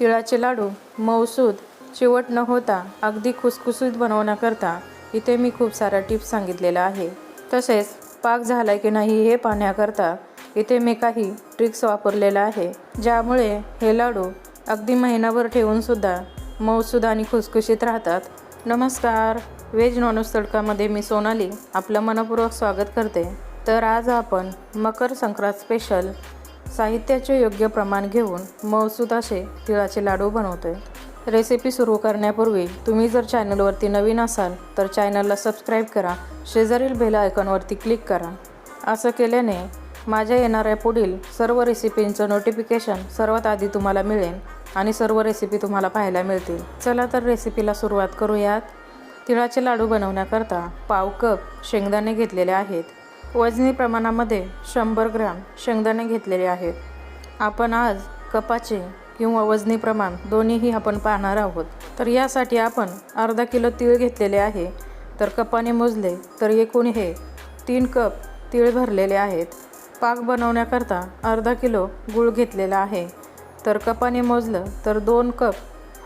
तिळाचे लाडू मऊसूद चिवट न होता अगदी खुसखुसीत बनवण्याकरता इथे मी खूप साऱ्या टिप्स सांगितलेल्या आहे तसेच पाक झाला की नाही हे पाहण्याकरता इथे मी काही ट्रिक्स वापरलेल्या आहे ज्यामुळे हे लाडू अगदी महिनाभर ठेवूनसुद्धा मऊसूद आणि खुसखुशीत राहतात. नमस्कार! व्हेज नॉनव्हेज तडकामध्ये मी सोनाली आपलं मनपूर्वक स्वागत करते. तर आज आपण मकर संक्रांत स्पेशल साहित्याचे योग्य प्रमाण घेऊन मऊसूद असे तिळाचे लाडू बनवतोय. रेसिपी सुरू करण्यापूर्वी तुम्ही जर चॅनलवरती नवीन असाल तर चॅनलला सबस्क्राईब करा शेजारील बेल आयकॉनवरती क्लिक करा. असं केल्याने माझ्या येणाऱ्या पुढील सर्व रेसिपींचं नोटिफिकेशन सर्वात आधी तुम्हाला मिळेल आणि सर्व रेसिपी तुम्हाला पाहायला मिळतील. चला तर रेसिपीला सुरुवात करूयात. तिळाचे लाडू बनवण्याकरता पाव कप शेंगदाणे घेतलेले आहेत. वजनी प्रमाणामध्ये शंभर ग्रॅम शेंगदाणे घेतलेले आहेत. आपण आज कपाचे किंवा वजनी प्रमाण दोन्हीही आपण पाहणार आहोत. तर यासाठी आपण अर्धा किलो तीळ घेतलेले आहे. तर कपाने मोजले तर एकूण हे तीन कप तीळ भरलेले आहेत. पाक बनवण्याकरता अर्धा किलो गूळ घेतलेला आहे. तर कपाने मोजलं तर दोन कप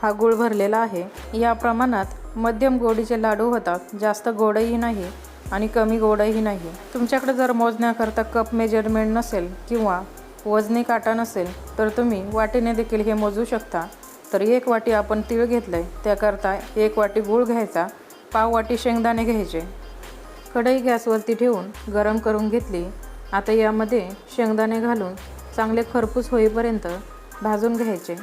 हा गूळ भरलेला आहे. या प्रमाणात मध्यम गोडीचे लाडू होतात. जास्त गोडही नाही. आणि कमी गोडही नाही. तुमच्याकडे जर मोजण्याकरता कप मेजरमेंट नसेल किंवा वजनी काटा नसेल तर तुम्ही वाटीने देखील हे मोजू शकता. तर एक वाटी आपण तीळ घेतलं आहे त्याकरता एक वाटी गूळ घ्यायचा पाव वाटी शेंगदाणे घ्यायचे. कढई गॅसवरती ठेवून गरम करून घेतली. आता यामध्ये शेंगदाणे घालून चांगले खरपूस होईपर्यंत भाजून घ्यायचे.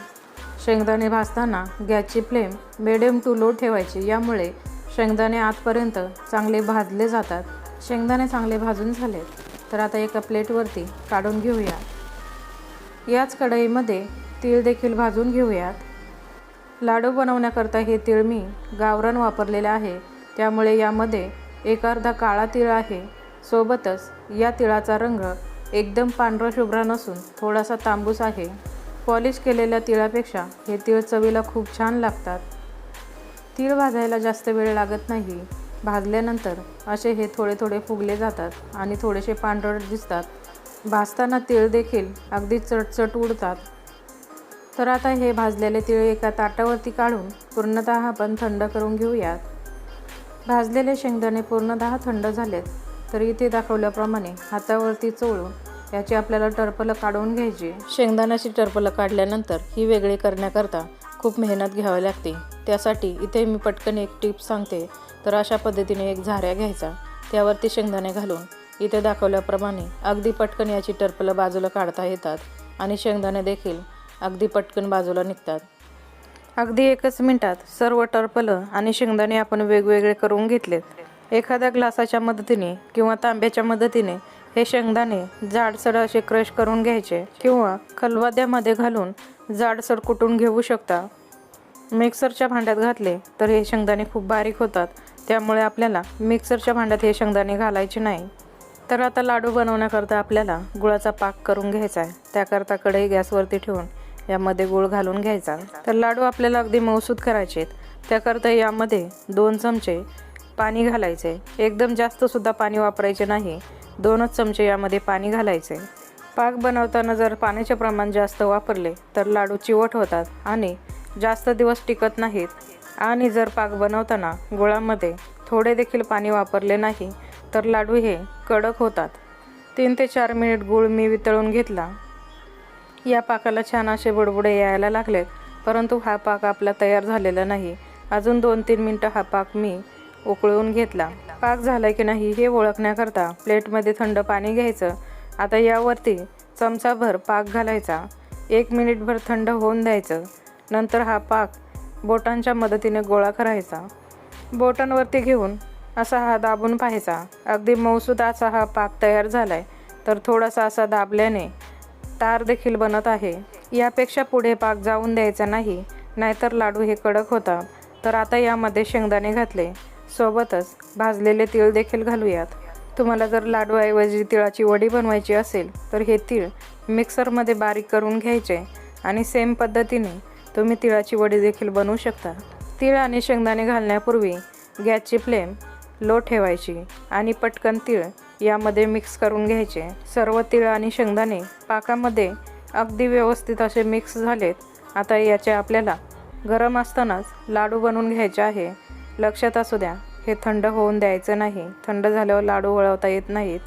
शेंगदाणे भाजताना गॅसची फ्लेम मिडियम टू लो ठेवायची. यामुळे शेंगदाणे आतपर्यंत चांगले भाजले जातात. शेंगदाणे चांगले भाजून झालेत. तर आता एका प्लेटवरती काढून घेऊया. याच कढईमध्ये तीळ देखील भाजून घेऊयात. लाडू बनवण्याकरता हे तीळ मी गावरान वापरलेले आहे. त्यामुळे यामध्ये एक अर्धा काळा तीळ आहे. सोबतच या तिळाचा रंग एकदम पांढरा शुभ्रा नसून थोडासा तांबूस आहे. पॉलिश केलेल्या तिळापेक्षा हे तीळ चवीला खूप छान लागतात. तीळ भाजायला जास्त वेळ लागत नाही. भाजल्यानंतर असे हे थोडे थोडे फुगले जातात आणि थोडेसे पांढरट दिसतात. भाजताना तीळ देखील अगदी चटचट उडतात. तर आता हे भाजलेले तीळ एका ताटावरती काढून पूर्णतः आपण थंड करून घेऊयात. भाजलेले शेंगदाणे पूर्णतः थंड झालेत तर इथे दाखवल्याप्रमाणे हातावरती चोळून याची आपल्याला टरपलं काढून घ्यायची. शेंगदाण्याची टरपलं काढल्यानंतर ही वेगळी करण्याकरता खूप मेहनत घ्यावी लागते. त्यासाठी इथे मी पटकन एक टिप सांगते. तर अशा पद्धतीने एक झाऱ्या घ्यायचा. त्यावरती शेंगदाणे घालून इथे दाखवल्याप्रमाणे अगदी पटकन याची टर्पलं बाजूला काढता येतात आणि शेंगदाणे देखील अगदी पटकन बाजूला निघतात. अगदी एकच मिनटात सर्व टरपलं आणि शेंगदाणे आपण वेगवेगळे करून घेतलेत. एखाद्या ग्लासाच्या मदतीने किंवा तांब्याच्या मदतीने हे शेंगदाणे जाडसर असे क्रश करून घ्यायचे किंवा खलवाद्यामध्ये घालून जाडसर कुटून घेऊ शकता. मिक्सरच्या भांड्यात घातले तर हे शेंगदाणे खूप बारीक होतात. त्यामुळे आपल्याला मिक्सरच्या भांड्यात हे शेंगदाणे घालायचे नाही. तर आता लाडू बनवण्याकरता आपल्याला गुळाचा पाक करून घ्यायचा आहे. त्याकरता कढई गॅसवरती ठेवून यामध्ये गूळ घालून घ्यायचा. तर लाडू आपल्याला अगदी मऊसूद करायचे त्याकरता यामध्ये दोन चमचे पाणी घालायचे. एकदम जास्तसुद्धा पाणी वापरायचे नाही. दोनच चमचे यामध्ये पाणी घालायचे. पाक बनवताना जर पाण्याचे प्रमाण जास्त वापरले तर लाडू चिवट होतात आणि जास्त दिवस टिकत नाहीत. आणि जर पाक बनवताना गुळामध्ये थोडे देखील पाणी वापरले नाही तर लाडू हे कडक होतात. तीन ते चार मिनिट गूळ मी वितळून घेतला. या पाकाला छान असे बुडबुडे यायला लागलेत परंतु हा पाक आपला तयार झालेला नाही. अजून दोन तीन मिनटं हा पाक मी उकळून घेतला. पाक झाला की नाही हे ओळखण्याकरता प्लेटमध्ये थंड पाणी घ्यायचं. आता यावरती चमचाभर पाक घालायचा. एक मिनिटभर थंड होऊन द्यायचं. नंतर हा पाक बोटांच्या मदतीने गोळा करायचा. बोटांवरती घेऊन असा हा दाबून पाहायचा. अगदी मऊसूद असा हा पाक तयार झाला आहे तर थोडासा असा दाबल्याने तार देखील बनत आहे. यापेक्षा पुढे पाक जाऊन द्यायचा नाही नाहीतर लाडू हे कडक होतात. तर आता यामध्ये शेंगदाणे घातले. सोबतच भाजलेले तीळ देखील घालूयात. तुम्हाला जर लाडूऐवजी तिळाची वडी बनवायची असेल तर हे तीळ मिक्सरमध्ये बारीक करून घ्यायचे आणि सेम पद्धतीने तुम्ही तिळाची वडी देखील बनवू शकता. तीळ आणि शेंगदाणे घालण्यापूर्वी गॅसची फ्लेम लो ठेवायची आणि पटकन तीळ यामध्ये मिक्स करून घ्यायचे. सर्व तीळ आणि शेंगदाणे पाकामध्ये अगदी व्यवस्थित असे मिक्स झालेत. आता याचे आपल्याला गरम असतानाच लाडू बनवून घ्यायचे आहे. लक्षात असू द्या हे थंड होऊन द्यायचं नाही. थंड झाल्यावर लाडू वळवता येत नाहीत.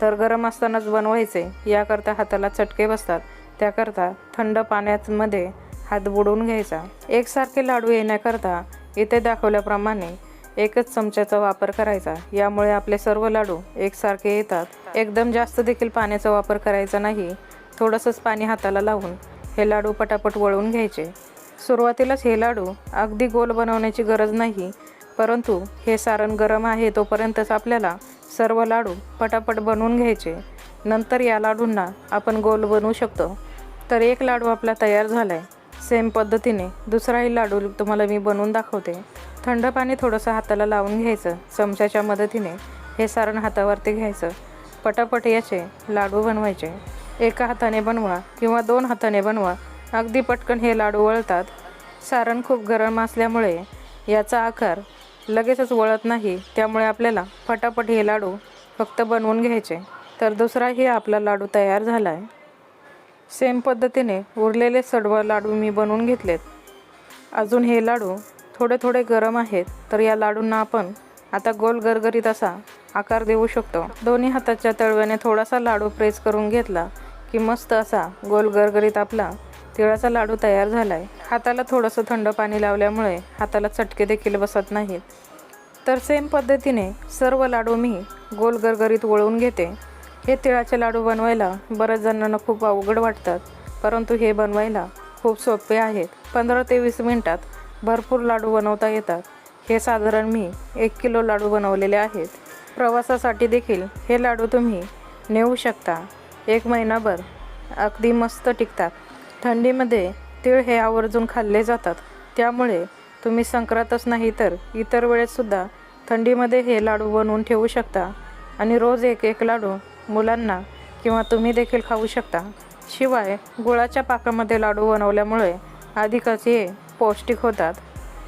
तर गरम असतानाच बनवायचे याकरता हाताला चटके बसतात. त्याकरता थंड पाण्यामध्ये हात बुडवून घ्यायचा. एकसारखे लाडू येण्याकरता इथे दाखवल्याप्रमाणे एकच चमच्याचा वापर करायचा. यामुळे आपले सर्व लाडू एकसारखे येतात. एकदम जास्त देखील पाण्याचा वापर करायचा नाही. थोडंसंच पाणी हाताला लावून हे लाडू पटापट वळवून घ्यायचे. सुरुवातीलाच हे लाडू अगदी गोल बनवण्याची गरज नाही परंतु हे सारण गरम आहे तोपर्यंतच आपल्याला सर्व लाडू पटापट बनवून घ्यायचे. नंतर या लाडूंना आपण गोल बनवू शकतो. तर एक लाडू आपला तयार झाला आहे सेम पद्धतीने दुसराही लाडू तुम्हाला मी बनवून दाखवते. थंड पाणी थोडंसं हाताला लावून घ्यायचं. चमच्याच्या मदतीने हे सारण हातावरती घ्यायचं. पटापट याचे लाडू बनवायचे. एका हाताने बनवा किंवा दोन हाताने बनवा. अगदी पटकन हे लाडू वळतात. सारण खूप गरम असल्यामुळे याचा आकार लगेचच वळत नाही. त्यामुळे आपल्याला फटाफट हे लाडू फक्त बनवून घ्यायचे. तर दुसराही आपला लाडू तयार झाला आहे सेम पद्धतीने उरलेले सडव लाडू मी बनवून घेतलेत. अजून हे लाडू थोडे थोडे गरम आहेत तर या लाडूंना आपण आता गोल गरगरीत असा आकार देऊ शकतो. दोन्ही हाताच्या तळव्याने थोडासा लाडू प्रेस करून घेतला की मस्त असा गोल गरगरीत आपला तिळाचा लाडू तयार झाला आहे हाताला थोडंसं थंड पाणी लावल्यामुळे हाताला चटके देखील बसत नाहीत. तर सेम पद्धतीने सर्व लाडू मी गोल गरगरीत वळवून घेते. हे तिळाचे लाडू बनवायला बऱ्याच जणांना खूप अवघड वाटतात. परंतु हे बनवायला खूप सोपे आहेत. पंधरा ते वीस मिनटात भरपूर लाडू बनवता येतात. हे साधारण मी एक किलो लाडू बनवलेले आहेत. प्रवासासाठी देखील हे लाडू तुम्ही नेऊ शकता. एक महिनाभर अगदी मस्त टिकतात. थंडीमध्ये तीळ हे आवर्जून खाल्ले जातात. त्यामुळे तुम्ही संक्रांतच नाही तर इतर वेळेससुद्धा थंडीमध्ये हे लाडू बनवून ठेवू शकता. आणि रोज एक एक लाडू मुलांना किंवा तुम्ही देखील खाऊ शकता. शिवाय गुळाच्या पाकामध्ये लाडू बनवल्यामुळे अधिकच हे पौष्टिक होतात.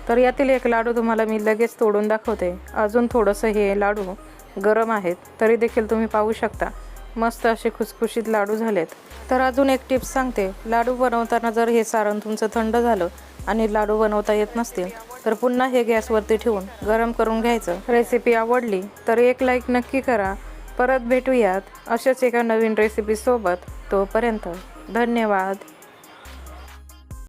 तर यातील एक लाडू तुम्हाला मी लगेच तोडून दाखवते. अजून थोडंसं हे लाडू गरम आहेत तरी देखील तुम्ही पाहू शकता. मस्त असे खुसखुशीत लाडू झालेत. तर अजून एक टिप्स सांगते. लाडू बनवताना जर हे सारण तुमचं थंड झालं आणि लाडू बनवता येत नसतील तर पुन्हा हे गॅसवरती ठेवून गरम करून घ्यायचं. रेसिपी आवडली तर एक लाईक नक्की करा. परत भेटूयात अशाच एका नवीन रेसिपीसोबत तोपर्यंत धन्यवाद.